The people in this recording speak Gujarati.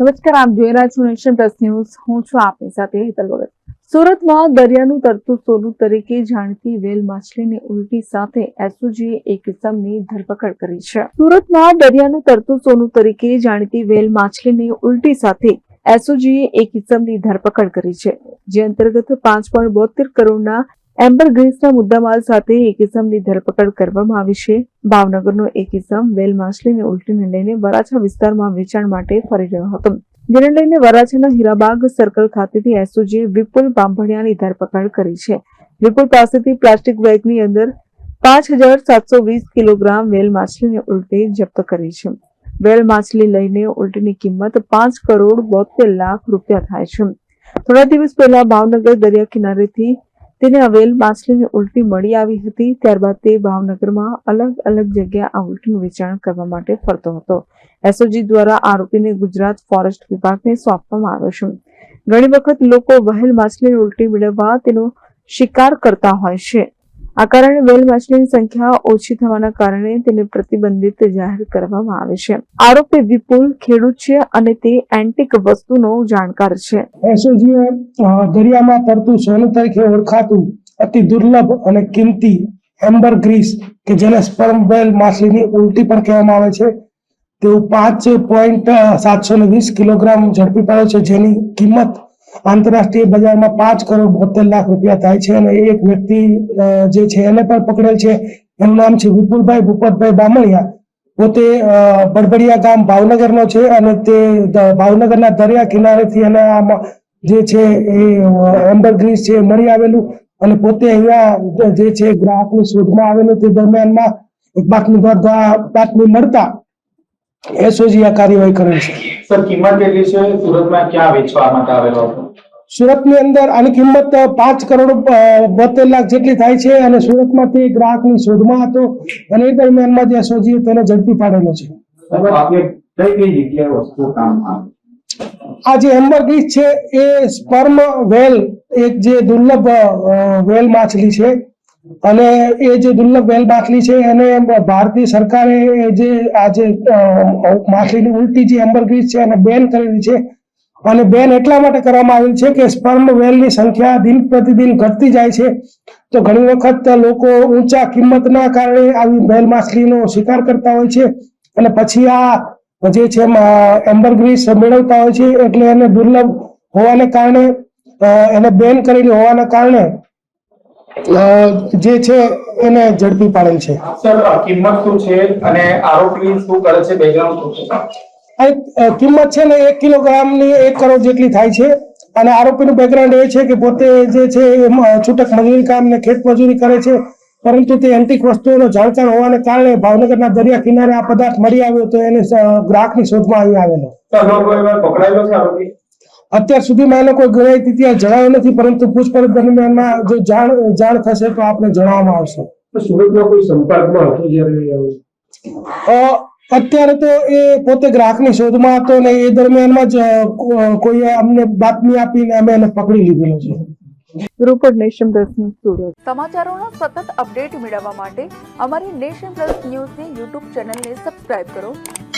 નમસ્કાર, આપ જોઈ રહ્યા છો નેશન પ્લસ ન્યૂઝ. હું છું આપની સાથે હેતલ ભગત. સુરતમાં દરિયાનું તરતું સોનું તરીકે જાણીતી વેલ માછલીની ઉલટી સાથે એસઓજીએ એક કિસમની ધરપકડ કરી છે. સુરતમાં દરિયાનું તરતું સોનું તરીકે જાણીતી વેલ માછલીની ઉલટી સાથે એસઓજીએ એક કિસમની ધરપકડ કરી છે, જે અંતર્ગત પાંચ પોઈન્ટ બોતેર કરોડના એમ્બર ગ્રીસના મુદ્દામાલ સાથે એક ઇસમની ધરપકડ કરવામાં આવી છે. ભાવનગરનો એક ઇસમ વેલ માછલીને ઉલટીને લઈને વરાછા વિસ્તારમાં વેચાણ માટે ફરી રહ્યો હતો. જેને લઈને વરાછાના હીરાબાગ સર્કલ ખાતેથી એસઓજીએ વિપુલ બાંભણિયાની ધરપકડ કરી છે. વિપુલ પાસેથી પ્લાસ્ટિક બેગની અંદર પાંચ હજાર સાતસો વીસ કિલોગ્રામ વેલ માછલીને ઉલટી જપ્ત કરી છે. વેલ માછલી લઈને ઉલટીની કિંમત પાંચ કરોડ બોતેર લાખ રૂપિયા થાય છે. થોડા દિવસ પહેલા ભાવનગર દરિયા કિનારેથી તેને અવેલ માછલીની ઉલટી મળી આવી હતી. ત્યારબાદ તે ભાવનગરમાં અલગ અલગ જગ્યા આ ઉલટીનું વેચાણ કરવા માટે ફરતો હતો. એસઓજી દ્વારા આરોપીને ગુજરાત ફોરેસ્ટ વિભાગને સોંપવામાં આવ્યો છે. ઘણી વખત લોકો વહેલ માછલીની ઉલટી મેળવવા તેનો શિકાર કરતા હોય છે. આ કારણે વેલ માછલીની સંખ્યા ઓછી થવાના કારણે તેને પ્રતિબંધિત જાહેર કરવામાં આવે છે. આરોપી વિપુલ ખેડૂત છે અને તે એન્ટિક વસ્તુનો જાણકાર છે. એસઓજીએ દરિયામાં તરતું સોનું તરીકે ઓળખાતું અતિ દુર્લભ અને કિંમતી એમ્બર ગ્રીસ, કે જેને સ્પર્મ વેલ માછલીની ઉલટી પણ કહેવામાં આવે છે તેવું પાંચ પોઈન્ટ સાતસો ને વીસ કિલોગ્રામ ઝડપી પાડ્યો છે, જેની કિંમત આંતરરાષ્ટ્રીય બજારમાં પાંચ કરોડ બોતેર લાખ રૂપિયા થાય છે અને એક વ્યક્તિ જે છે એને પણ પકડેલ છે. એનું નામ છે વિપુલભાઈ ભૂપતભાઈ બામણિયા. પોતે બડબડિયા ગામ ભાવનગરનો છે અને તે ભાવનગરના દરિયા કિનારેથી અને આમાં જે છે એ એમ્બર છે મળી આવેલું. અને પોતે અહીંયા જે છે ગ્રાહકની શોધમાં આવેલું તે દરમિયાનમાં એક બાતમી દ્વારા બાતમી મળતા એસઓજી આ કાર્યવાહી કરેલ છે. સર કિંમત કેટલી છે? સુરતમાં ક્યાં વેચવા માટે આવેલો હતો? સુરતની અંદર આની કિંમત પાંચ કરોડ બોતેર લાખ જેટલી થાય છે અને સુરતમાંથી ગ્રાહકની શોધમાં હતો અને એ દરમિયાનમાં જે એસઓજી તેને ઝડપી પાડેલો છે. આ જે હેમ્બર્ગીસ છે એ સ્પર્મ વેલ એક જે દુર્લભ વેલ માછલી છે અને એ જે દુર્લભ વેલ માછલી છે એને ભારતીય સરકારે જે, આ જે માછલીની ઉલટી જે એમ્બરગ્રીઝ છે એને બેન કરેલી છે. અને બેન એટલા માટે કરવામાં આવેલ છે કે સ્પર્મ વેલની સંખ્યા દિન પ્રતિદિન ઘટતી જાય છે. તો ઘણી વખત લોકો ઊંચા કિંમતના કારણે આવી વેલ માછલીનો શિકાર કરતા હોય છે. અને પછી આ જે છે એમ્બર ગ્રીસ મેળવતા હોય છે, એટલે એને દુર્લભ હોવાને કારણે એને બેન કરેલી હોવાના કારણે જે છે એને ઝડપી પાડેલ છે. સર કિંમત શું છે અને આરોપી શું કરે છે? બેકગ્રાઉન્ડ શું છે? કિંમત છે ને એક કિલોગ્રામની એક કરોડ જેટલી થાય છે. અને આરોપીનું બેકગ્રાઉન્ડ એ છે કે પોતે જે છે એ છૂટક મજૂરી કામ ને ખેત મજૂરી કરે છે. પરંતુ તે એન્ટિક વસ્તુઓનો જાણકાર હોવાને કારણે ભાવનગરના દરિયા કિનારે આ પદાર્થ મળી આવ્યો તો એને ગ્રાહકની શોધમાં અહીં આવેલો. પકડાયેલો છે આરોપી? અત્યાર સુધીમાં એને કોઈ ગુનાહિત ઇતિહાસ જણાવ્યો નથી પરંતુ પૂછપરછ દરમિયાનમાં જો જાણ જાણ થશે તો આપને જણાવવામાં આવશે. સુરતમાં કોઈ સંપર્કમાં હતો જ્યારે અત્યારે તો એ પોતે ગ્રાહકની શોધમાં હતો ને એ દરમિયાનમાં જ કોઈએ અમને બાતમી આપીને અમે એને પકડી લીધેલો છે. રૂપડ નેશન પ્લસ ન્યૂઝ સુરત સમાચારોના સતત અપડેટ મેળવવા માટે અમારી નેશન પ્લસ ન્યૂઝની યુટ્યુબ ચેનલને સબસ્ક્રાઇબ કરો.